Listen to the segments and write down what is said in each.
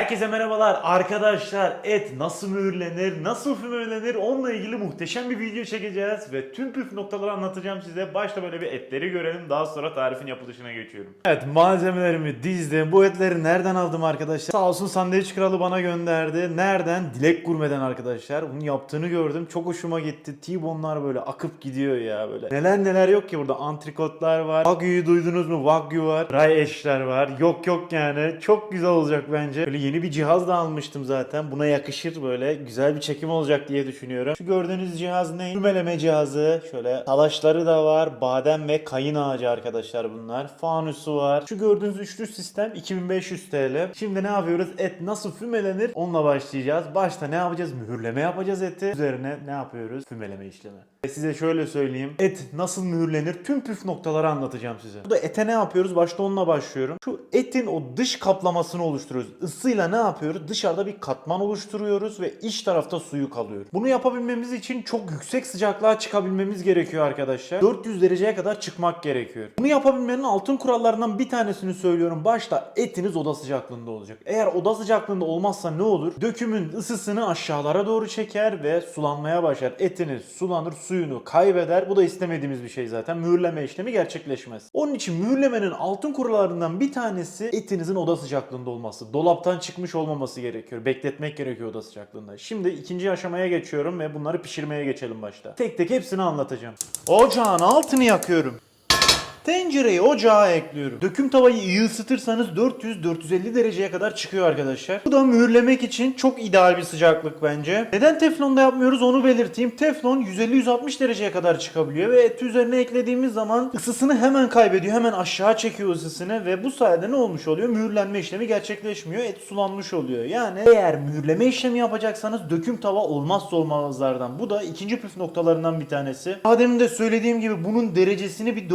Herkese merhabalar arkadaşlar. Et nasıl mühürlenir, nasıl fümelenir onunla ilgili muhteşem bir video çekeceğiz ve tüm püf noktaları anlatacağım size. Başta böyle bir etleri görelim daha sonra tarifin yapılışına geçiyorum. Evet malzemelerimi dizdim. Bu etleri nereden aldım arkadaşlar? Sağ olsun sandviç kralı bana gönderdi. Nereden? Dilek Gurme'den arkadaşlar. Bunu yaptığını gördüm. Çok hoşuma gitti. T-bone'lar böyle akıp gidiyor ya böyle. Neler neler yok ki burada. Antrikotlar var. Wagyu'yu duydunuz mu? Wagyu var. Ray eşler var. Yok yok yani. Çok güzel olacak bence. Böyle yeni bir cihaz da almıştım zaten. Buna yakışır böyle. Güzel bir çekim olacak diye düşünüyorum. Şu gördüğünüz cihaz ne? Kümeleme cihazı. Şöyle talaşları da var. Badem ve kayın ağacı arkadaşlar bunlar. Fanusu var. Şu gördüğünüz üçlü sistem 2500 TL. Şimdi ne yapıyoruz? Et nasıl fümelenir? Onunla başlayacağız. Başta ne yapacağız? Mühürleme yapacağız eti. Üzerine ne yapıyoruz? Fümeleme işlemi. Size şöyle söyleyeyim. Et nasıl mühürlenir? Tüm püf noktaları anlatacağım size. Burada ete ne yapıyoruz? Başta onunla başlıyorum. Şu etin o dış kaplamasını oluşturuyoruz. Isıyla ne yapıyoruz? Dışarıda bir katman oluşturuyoruz ve iç tarafta suyu kalıyor. Bunu yapabilmemiz için çok yüksek sıcaklığa çıkabilmemiz gerekiyor arkadaşlar. 400 dereceye kadar çıkmak gerekiyor. Bunu yapabilmenin altın kurallarından bir tanesini söylüyorum. Başta etiniz oda sıcaklığında olacak. Eğer oda sıcaklığında olmazsa ne olur? Dökümün ısısını aşağılara doğru çeker ve sulanmaya başlar. Etiniz sulanır, suyunu kaybeder. Bu da istemediğimiz bir şey zaten. Mühürleme işlemi gerçekleşmez. Onun için mühürlemenin altın kurallarından bir tanesi etinizin oda sıcaklığında olması. Dolaptan çıkmış olmaması gerekiyor. Bekletmek gerekiyor oda sıcaklığında. Şimdi ikinci aşamaya geçiyorum ve bunları pişirmeye geçelim başta. Tek tek hepsini anlatacağım. Ocağın altını yakıyorum. Tencereyi ocağa ekliyorum. Döküm tavayı iyi ısıtırsanız 400-450 dereceye kadar çıkıyor arkadaşlar. Bu da mühürlemek için çok ideal bir sıcaklık bence. Neden teflonda yapmıyoruz onu belirteyim. Teflon 150-160 dereceye kadar çıkabiliyor ve eti üzerine eklediğimiz zaman ısısını hemen kaybediyor. Hemen aşağı çekiyor ısısını ve bu sayede ne olmuş oluyor? Mühürlenme işlemi gerçekleşmiyor. Et sulanmış oluyor. Yani eğer mühürleme işlemi yapacaksanız döküm tava olmazsa olmazlardan. Bu da ikinci püf noktalarından bir tanesi. Daha demin de söylediğim gibi bunun derecesini bir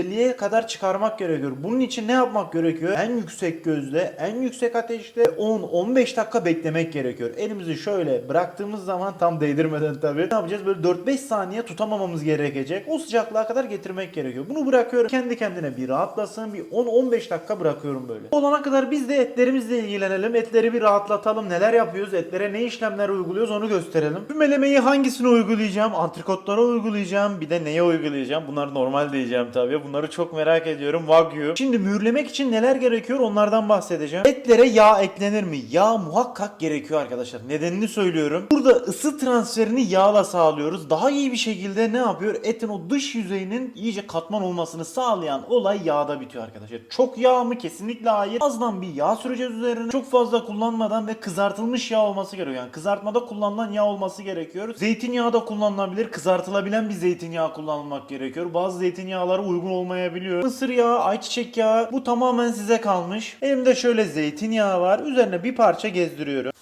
400-450'ye kadar çıkarmak gerekiyor. Bunun için ne yapmak gerekiyor? En yüksek gözle, en yüksek ateşte 10-15 dakika beklemek gerekiyor. Elimizi şöyle bıraktığımız zaman tam değdirmeden tabii. Ne yapacağız? Böyle 4-5 saniye tutamamamız gerekecek. O sıcaklığa kadar getirmek gerekiyor. Bunu bırakıyorum. Kendi kendine bir rahatlasın. Bir 10-15 dakika bırakıyorum böyle. Olana kadar biz de etlerimizle ilgilenelim. Etleri bir rahatlatalım. Neler yapıyoruz? Etlere ne işlemler uyguluyoruz onu gösterelim. Fümelemeyi hangisine uygulayacağım? Antrikotlara uygulayacağım. Bir de neye uygulayacağım? Bunlar normal diyeceğim tabii. Bunları çok merak ediyorum. Wagyu. Şimdi mühürlemek için neler gerekiyor? Onlardan bahsedeceğim. Etlere yağ eklenir mi? Yağ muhakkak gerekiyor arkadaşlar. Nedenini söylüyorum. Burada ısı transferini yağla sağlıyoruz. Daha iyi bir şekilde ne yapıyor? Etin o dış yüzeyinin iyice katman olmasını sağlayan olay yağda bitiyor arkadaşlar. Çok yağ mı? Kesinlikle hayır. Azdan bir yağ süreceğiz üzerine. Çok fazla kullanmadan ve kızartılmış yağ olması gerekiyor. Yani kızartmada kullanılan yağ olması gerekiyor. Zeytinyağı da kullanılabilir. Kızartılabilen bir zeytinyağı kullanılmak gerekiyor. Bazı zeytinyağları uygun olmayabiliyor. Mısır yağı, ayçiçek yağı bu tamamen size kalmış. Elimde şöyle zeytinyağı var. Üzerine bir parça gezdiriyorum.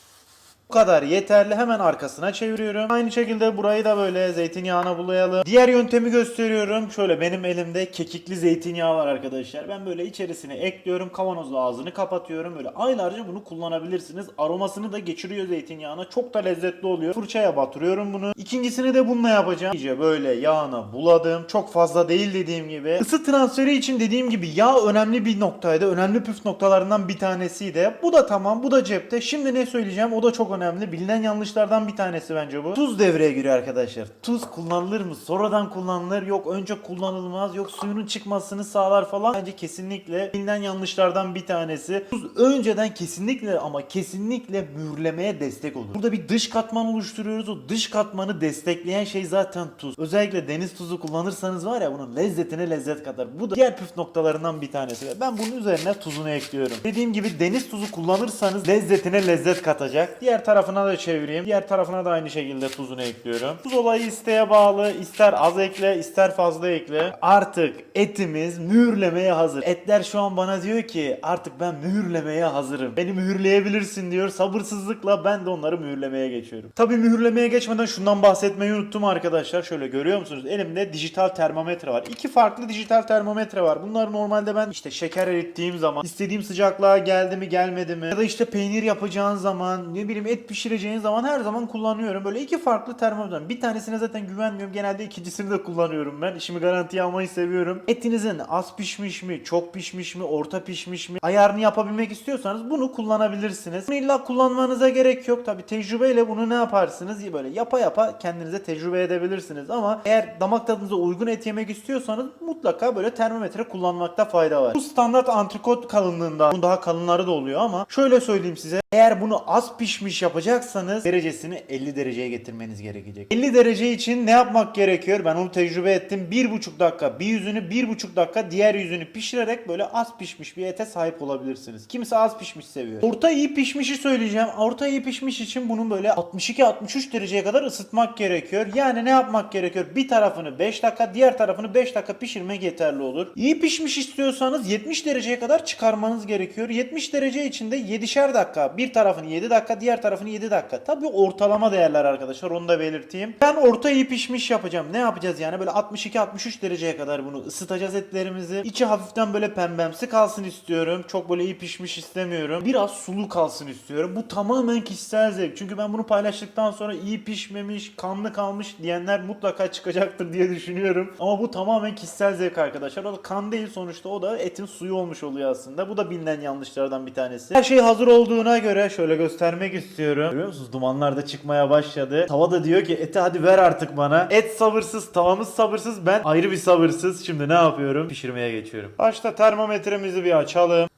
Bu kadar yeterli. Hemen arkasına çeviriyorum. Aynı şekilde burayı da böyle zeytinyağına bulayalım. Diğer yöntemi gösteriyorum. Şöyle benim elimde kekikli zeytinyağı var arkadaşlar. Ben böyle içerisine ekliyorum. Kavanozla ağzını kapatıyorum. Böyle aylarca bunu kullanabilirsiniz. Aromasını da geçiriyor zeytinyağına. Çok da lezzetli oluyor. Fırçaya batırıyorum bunu. İkincisini de bununla yapacağım. İyice böyle yağına buladım. Çok fazla değil dediğim gibi. Isı transferi için dediğim gibi yağ önemli bir noktaydı. Önemli püf noktalarından bir tanesiydi. Bu da tamam. Bu da cepte. Şimdi ne söyleyeceğim? O da çok önemli. Bilinen yanlışlardan bir tanesi bence bu. Tuz devreye giriyor arkadaşlar. Tuz kullanılır mı? Sonradan kullanılır. Yok önce kullanılmaz. Yok suyunun çıkmasını sağlar falan. Bence kesinlikle bilinen yanlışlardan bir tanesi. Tuz önceden kesinlikle ama kesinlikle mühürlemeye destek olur. Burada bir dış katman oluşturuyoruz. O dış katmanı destekleyen şey zaten tuz. Özellikle deniz tuzu kullanırsanız var ya bunun lezzetine lezzet katar. Bu da diğer püf noktalarından bir tanesi. Ben bunun üzerine tuzunu ekliyorum. Dediğim gibi deniz tuzu kullanırsanız lezzetine lezzet katacak. Diğer tarafına da çevireyim. Diğer tarafına da aynı şekilde tuzunu ekliyorum. Tuz olayı isteğe bağlı. İster az ekle, ister fazla ekle. Artık etimiz mühürlemeye hazır. Etler şu an bana diyor ki artık ben mühürlemeye hazırım. Beni mühürleyebilirsin diyor. Sabırsızlıkla ben de onları mühürlemeye geçiyorum. Tabii mühürlemeye geçmeden şundan bahsetmeyi unuttum arkadaşlar. Şöyle görüyor musunuz? Elimde dijital termometre var. İki farklı dijital termometre var. Bunlar normalde ben işte şeker erittiğim zaman istediğim sıcaklığa geldi mi gelmedi mi ya da işte peynir yapacağın zaman ne bileyim et et pişireceğin zaman her zaman kullanıyorum. Böyle iki farklı termometre. Bir tanesine zaten güvenmiyorum. Genelde ikincisini de kullanıyorum ben. İşimi garantiye almayı seviyorum. Etinizin az pişmiş mi, çok pişmiş mi, orta pişmiş mi ayarını yapabilmek istiyorsanız bunu kullanabilirsiniz. Bunu illa kullanmanıza gerek yok. Tabi tecrübeyle bunu ne yaparsınız? Böyle yapa yapa kendinize tecrübe edebilirsiniz. Ama eğer damak tadınıza uygun et yemek istiyorsanız mutlaka böyle termometre kullanmakta fayda var. Bu standart antrikot kalınlığında. Bunun daha kalınları da oluyor ama şöyle söyleyeyim size. Eğer bunu az pişmiş yapacaksanız derecesini 50 dereceye getirmeniz gerekecek. 50 derece için ne yapmak gerekiyor? Ben onu tecrübe ettim. 1,5 dakika bir yüzünü 1,5 dakika diğer yüzünü pişirerek böyle az pişmiş bir ete sahip olabilirsiniz. Kimisi az pişmiş seviyor. Orta iyi pişmişi söyleyeceğim. Orta iyi pişmiş için bunun böyle 62-63 dereceye kadar ısıtmak gerekiyor. Yani ne yapmak gerekiyor? Bir tarafını 5 dakika diğer tarafını 5 dakika pişirmek yeterli olur. İyi pişmiş istiyorsanız 70 dereceye kadar çıkarmanız gerekiyor. 70 derece içinde 7'şer dakika. Bir tarafını 7 dakika, diğer tarafını 7 dakika. Tabii ortalama değerler arkadaşlar. Onu da belirteyim. Ben orta iyi pişmiş yapacağım. Ne yapacağız yani? Böyle 62-63 dereceye kadar bunu ısıtacağız etlerimizi. İçi hafiften böyle pembemsi kalsın istiyorum. Çok böyle iyi pişmiş istemiyorum. Biraz sulu kalsın istiyorum. Bu tamamen kişisel zevk. Çünkü ben bunu paylaştıktan sonra iyi pişmemiş, kanlı kalmış diyenler mutlaka çıkacaktır diye düşünüyorum. Ama bu tamamen kişisel zevk arkadaşlar. O da kan değil sonuçta. O da etin suyu olmuş oluyor aslında. Bu da bilinen yanlışlardan bir tanesi. Her şey hazır olduğuna göre şöyle göstermek istiyorum. Görüyor musunuz? Dumanlar da çıkmaya başladı. Tava da diyor ki eti hadi ver artık bana. Et sabırsız, tavamız sabırsız. Ben ayrı bir sabırsız. Şimdi ne yapıyorum? Pişirmeye geçiyorum. Başta termometremizi bir açalım.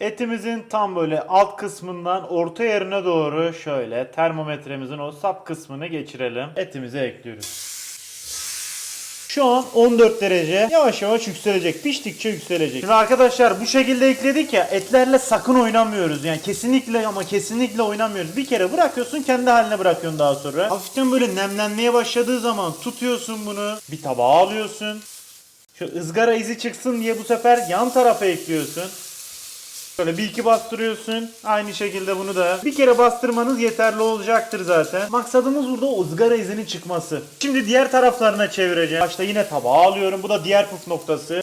Etimizin tam böyle alt kısmından orta yerine doğru şöyle termometremizin o sap kısmını geçirelim. Etimizi ekliyoruz. Şu an 14 derece. Yavaş yavaş yükselecek. Piştikçe yükselecek. Şimdi arkadaşlar bu şekilde ekledik ya etlerle sakın oynamıyoruz. Yani kesinlikle ama kesinlikle oynamıyoruz. Bir kere bırakıyorsun kendi haline bırakıyorsun daha sonra. Hafiften böyle nemlenmeye başladığı zaman tutuyorsun bunu. Bir tabağa alıyorsun. Şu ızgara izi çıksın diye bu sefer yan tarafa ekliyorsun. Şöyle bir iki bastırıyorsun. Aynı şekilde bunu da. Bir kere bastırmanız yeterli olacaktır zaten. Maksadımız burada o ızgara izinin çıkması. Şimdi diğer taraflarına çevireceğim. Başta yine tabağa alıyorum. Bu da diğer püf noktası.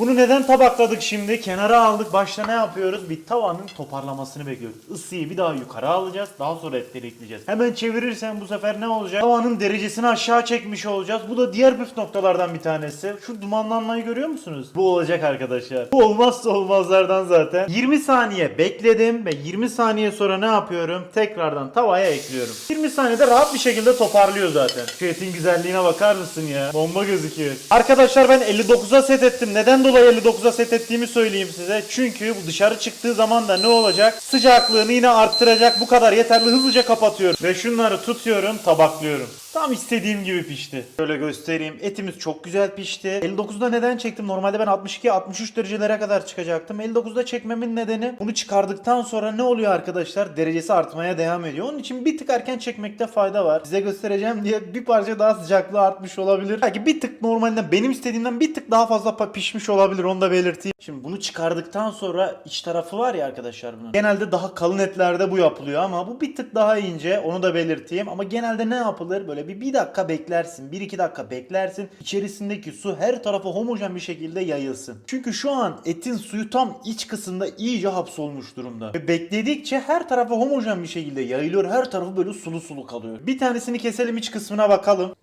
Bunu neden tabakladık şimdi? Kenara aldık. Başta ne yapıyoruz? Bir tavanın toparlamasını bekliyoruz. Isıyı bir daha yukarı alacağız. Daha sonra etleri ekleyeceğiz. Hemen çevirirsen bu sefer ne olacak? Tavanın derecesini aşağı çekmiş olacağız. Bu da diğer püf noktalardan bir tanesi. Şu dumanlanmayı görüyor musunuz? Bu olacak arkadaşlar. Bu olmazsa olmazlardan zaten. 20 saniye bekledim ve 20 saniye sonra ne yapıyorum? Tekrardan tavaya ekliyorum. 20 saniyede rahat bir şekilde toparlıyor zaten. Şu güzelliğine bakar mısın ya? Bomba gözüküyor. Arkadaşlar ben 59'a set ettim. Neden dolayı 59'a set ettiğimi söyleyeyim size. Çünkü bu dışarı çıktığı zaman da ne olacak? Sıcaklığını yine arttıracak. Bu kadar yeterli. Hızlıca kapatıyorum. Ve şunları tutuyorum, tabaklıyorum. Tam istediğim gibi pişti. Şöyle göstereyim. Etimiz çok güzel pişti. 59'da neden çektim? Normalde ben 62-63 derecelere kadar çıkacaktım. 59'da çekmemin nedeni bunu çıkardıktan sonra ne oluyor arkadaşlar? Derecesi artmaya devam ediyor. Onun için bir tık erken çekmekte fayda var. Size göstereceğim diye bir parça daha sıcaklığı artmış olabilir. Belki bir tık normalinden benim istediğimden bir tık daha fazla pişmiş olabilir. Onu da belirteyim. Şimdi bunu çıkardıktan sonra iç tarafı var ya arkadaşlar bunun. Genelde daha kalın etlerde bu yapılıyor ama bu bir tık daha ince. Onu da belirteyim. Ama genelde ne yapılır? Böyle bir, bir dakika beklersin. Bir iki dakika beklersin. İçerisindeki su her tarafa homojen bir şekilde yayılsın. Çünkü şu an etin suyu tam iç kısımda iyice hapsolmuş durumda. Ve bekledikçe her tarafa homojen bir şekilde yayılıyor. Her tarafı böyle sulu sulu kalıyor. Bir tanesini keselim iç kısmına bakalım.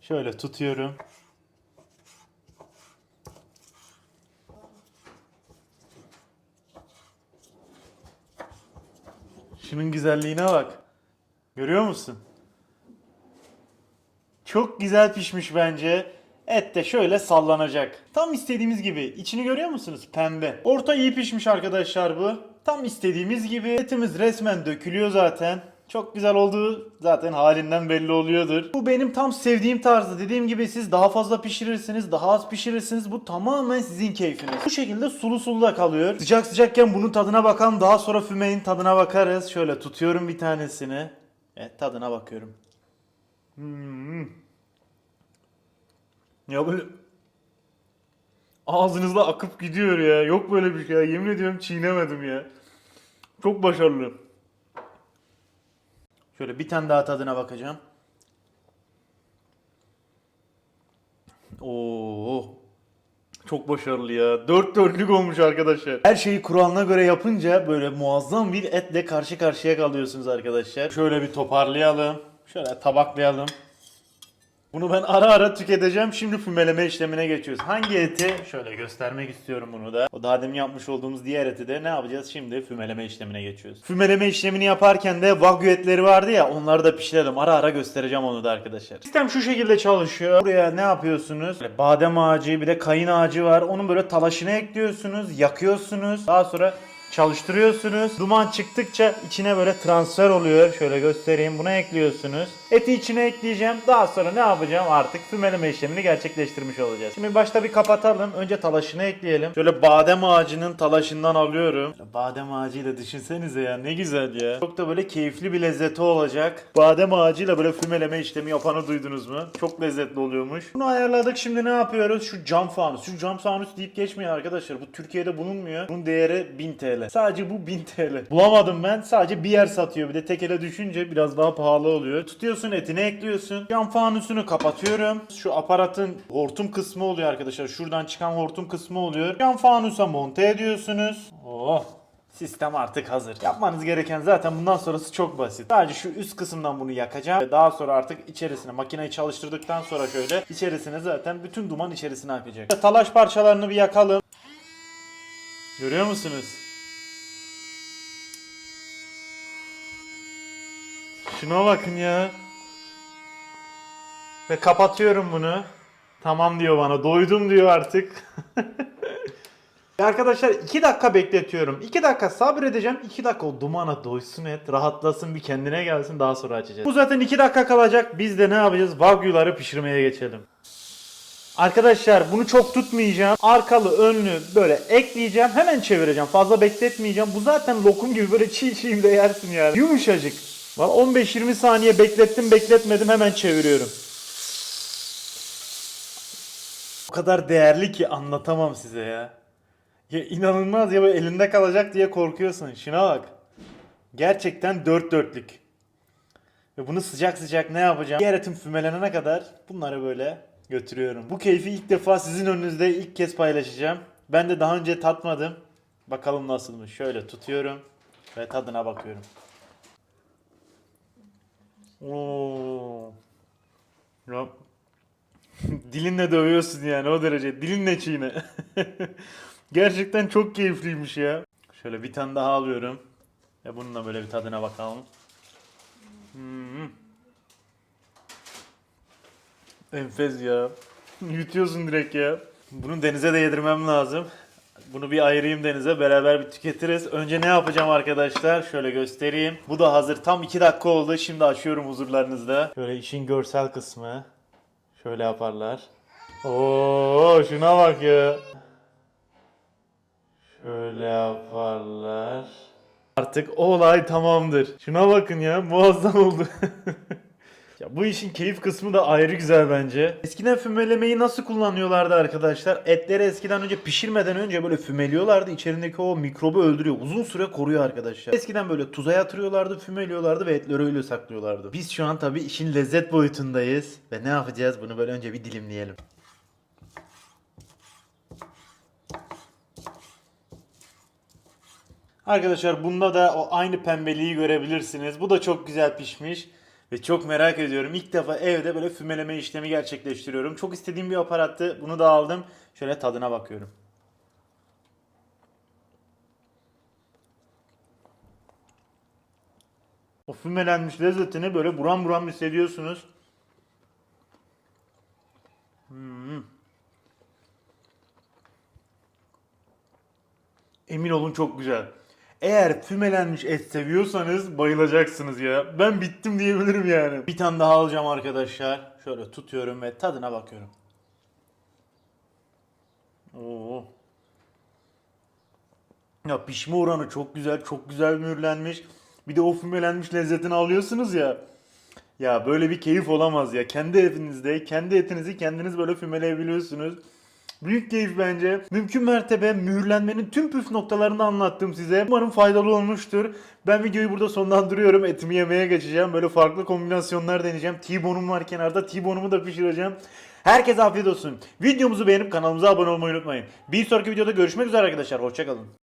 Şöyle tutuyorum. Şunun güzelliğine bak. Görüyor musun? Çok güzel pişmiş bence. Et de şöyle sallanacak. Tam istediğimiz gibi. İçini görüyor musunuz? Pembe. Orta iyi pişmiş arkadaşlar bu. Tam istediğimiz gibi. Etimiz resmen dökülüyor zaten. Çok güzel olduğu zaten halinden belli oluyordur. Bu benim tam sevdiğim tarzı. Dediğim gibi siz daha fazla pişirirsiniz, daha az pişirirsiniz. Bu tamamen sizin keyfiniz. Bu şekilde sulu sulu da kalıyor. Sıcak sıcakken bunun tadına bakalım. Daha sonra fümenin tadına bakarız. Şöyle tutuyorum bir tanesini. Evet tadına bakıyorum. Hmm. Ya böyle ağzınızda akıp gidiyor ya. Yok böyle bir şey ya. Yemin ediyorum çiğnemedim ya. Çok başarılı. Şöyle bir tane daha tadına bakacağım. Oo. Çok başarılı ya. Dört dörtlük olmuş arkadaşlar. Her şeyi kuralına göre yapınca böyle muazzam bir etle karşı karşıya kalıyorsunuz arkadaşlar. Şöyle bir toparlayalım. Şöyle tabaklayalım. Bunu ben ara ara tüketeceğim. Şimdi fümeleme işlemine geçiyoruz. Hangi eti? Şöyle göstermek istiyorum bunu da. O daha demin yapmış olduğumuz diğer eti de ne yapacağız? Şimdi fümeleme işlemine geçiyoruz. Fümeleme işlemini yaparken de wagyu etleri vardı ya onları da pişirelim. Ara ara göstereceğim onu da arkadaşlar. Sistem şu şekilde çalışıyor. Buraya ne yapıyorsunuz? Böyle badem ağacı bir de kayın ağacı var. Onun böyle talaşını ekliyorsunuz. Yakıyorsunuz. Daha sonra çalıştırıyorsunuz. Duman çıktıkça içine böyle transfer oluyor. Şöyle göstereyim. Buna ekliyorsunuz. Eti içine ekleyeceğim. Daha sonra ne yapacağım? Artık fümeleme işlemini gerçekleştirmiş olacağız. Şimdi başta bir kapatalım. Önce talaşını ekleyelim. Şöyle badem ağacının talaşından alıyorum. Badem ağacıyla düşünsenize ya ne güzel ya. Çok da böyle keyifli bir lezzeti olacak. Badem ağacıyla böyle fümeleme işlemi yapanı duydunuz mu? Çok lezzetli oluyormuş. Bunu ayarladık. Şimdi ne yapıyoruz? Şu cam fanus. Şu cam fanus deyip geçmeyin arkadaşlar. Bu Türkiye'de bulunmuyor. Bunun değeri 1000 TL. Sadece bu 1000 TL. Bulamadım ben. Sadece bir yer satıyor. Bir de tekele düşünce biraz daha pahalı oluyor. Tutuyorsun etini ekliyorsun. Cam fanusunu kapatıyorum. Şu aparatın hortum kısmı oluyor arkadaşlar. Şuradan çıkan hortum kısmı oluyor. Cam fanusa monte ediyorsunuz. Oh. Sistem artık hazır. Yapmanız gereken zaten bundan sonrası çok basit. Sadece şu üst kısımdan bunu yakacağım. Daha sonra artık içerisine makineyi çalıştırdıktan sonra şöyle içerisine zaten bütün duman içerisine akacak. Talaş parçalarını bir yakalım. Görüyor musunuz? Şuna bakın ya. Ve kapatıyorum bunu. Tamam diyor bana. Doydum diyor artık. Arkadaşlar 2 dakika bekletiyorum. 2 dakika sabredeceğim. 2 dakika o dumana doysun et. Rahatlasın bir kendine gelsin daha sonra açacağız. Bu zaten 2 dakika kalacak. Biz de ne yapacağız? Wagyu'ları pişirmeye geçelim. Arkadaşlar bunu çok tutmayacağım. Arkalı önlü böyle ekleyeceğim. Hemen çevireceğim. Fazla bekletmeyeceğim. Bu zaten lokum gibi böyle çiğ çiğ de yersin yani. Yumuşacık. Valla 15-20 saniye beklettim bekletmedim hemen çeviriyorum. O kadar değerli ki anlatamam size ya. Ya inanılmaz ya böyle elinde kalacak diye korkuyorsun. Şuna bak. Gerçekten dört dörtlük. Ve bunu sıcak sıcak ne yapacağım? Diğer etim fümelenene kadar bunları böyle götürüyorum. Bu keyfi ilk defa sizin önünüzde ilk kez paylaşacağım. Ben de daha önce tatmadım. Bakalım nasılmış. Şöyle tutuyorum ve tadına bakıyorum. Oo. Ya. Dilinle dövüyorsun yani o derece. Dilinle çiğne. Gerçekten çok keyifliymiş ya. Şöyle bir tane daha alıyorum. Ve bununla böyle bir tadına bakalım. Hmm. Enfes ya. Yutuyorsun direkt ya. Bunu denize de yedirmem lazım. Bunu bir ayırayım denize beraber bir tüketiriz. Önce ne yapacağım arkadaşlar? Şöyle göstereyim. Bu da hazır. Tam 2 dakika oldu. Şimdi açıyorum huzurlarınızda. Şöyle işin görsel kısmı. Şöyle yaparlar. Oo şuna bak ya. Şöyle yaparlar. Artık olay tamamdır. Şuna bakın ya muazzam oldu. ya bu işin keyif kısmı da ayrı güzel bence. Eskiden fümelemeyi nasıl kullanıyorlardı arkadaşlar? Etleri eskiden önce pişirmeden önce böyle fümeliyorlardı. İçerindeki o mikrobu öldürüyor. Uzun süre koruyor arkadaşlar. Eskiden böyle tuza yatırıyorlardı, fümeliyorlardı ve etleri öyle saklıyorlardı. Biz şu an tabii işin lezzet boyutundayız. Ve ne yapacağız? Bunu böyle önce bir dilimleyelim. Arkadaşlar bunda da o aynı pembeliği görebilirsiniz. Bu da çok güzel pişmiş. Ve çok merak ediyorum. İlk defa evde böyle fümeleme işlemi gerçekleştiriyorum. Çok istediğim bir aparattı. Bunu da aldım. Şöyle tadına bakıyorum. O fümelenmiş lezzetini böyle buram buram hissediyorsunuz. Hmm. Emin olun çok güzel. Eğer fümelenmiş et seviyorsanız bayılacaksınız ya. Ben bittim diyebilirim yani. Bir tane daha alacağım arkadaşlar. Şöyle tutuyorum ve tadına bakıyorum. Oo. Ya pişme oranı çok güzel, çok güzel mühürlenmiş. Bir de o fümelenmiş lezzetini alıyorsunuz ya. Ya böyle bir keyif olamaz ya. Kendi evinizde, kendi etinizi kendiniz böyle fümeleyebiliyorsunuz. Büyük keyif bence. Mümkün mertebe mühürlenmenin tüm püf noktalarını anlattım size. Umarım faydalı olmuştur. Ben videoyu burada sonlandırıyorum. Etimi yemeye geçeceğim. Böyle farklı kombinasyonlar deneyeceğim. T-bone'um var kenarda. T-bone'umu da pişireceğim. Herkese afiyet olsun. Videomuzu beğenip kanalımıza abone olmayı unutmayın. Bir sonraki videoda görüşmek üzere arkadaşlar. Hoşçakalın.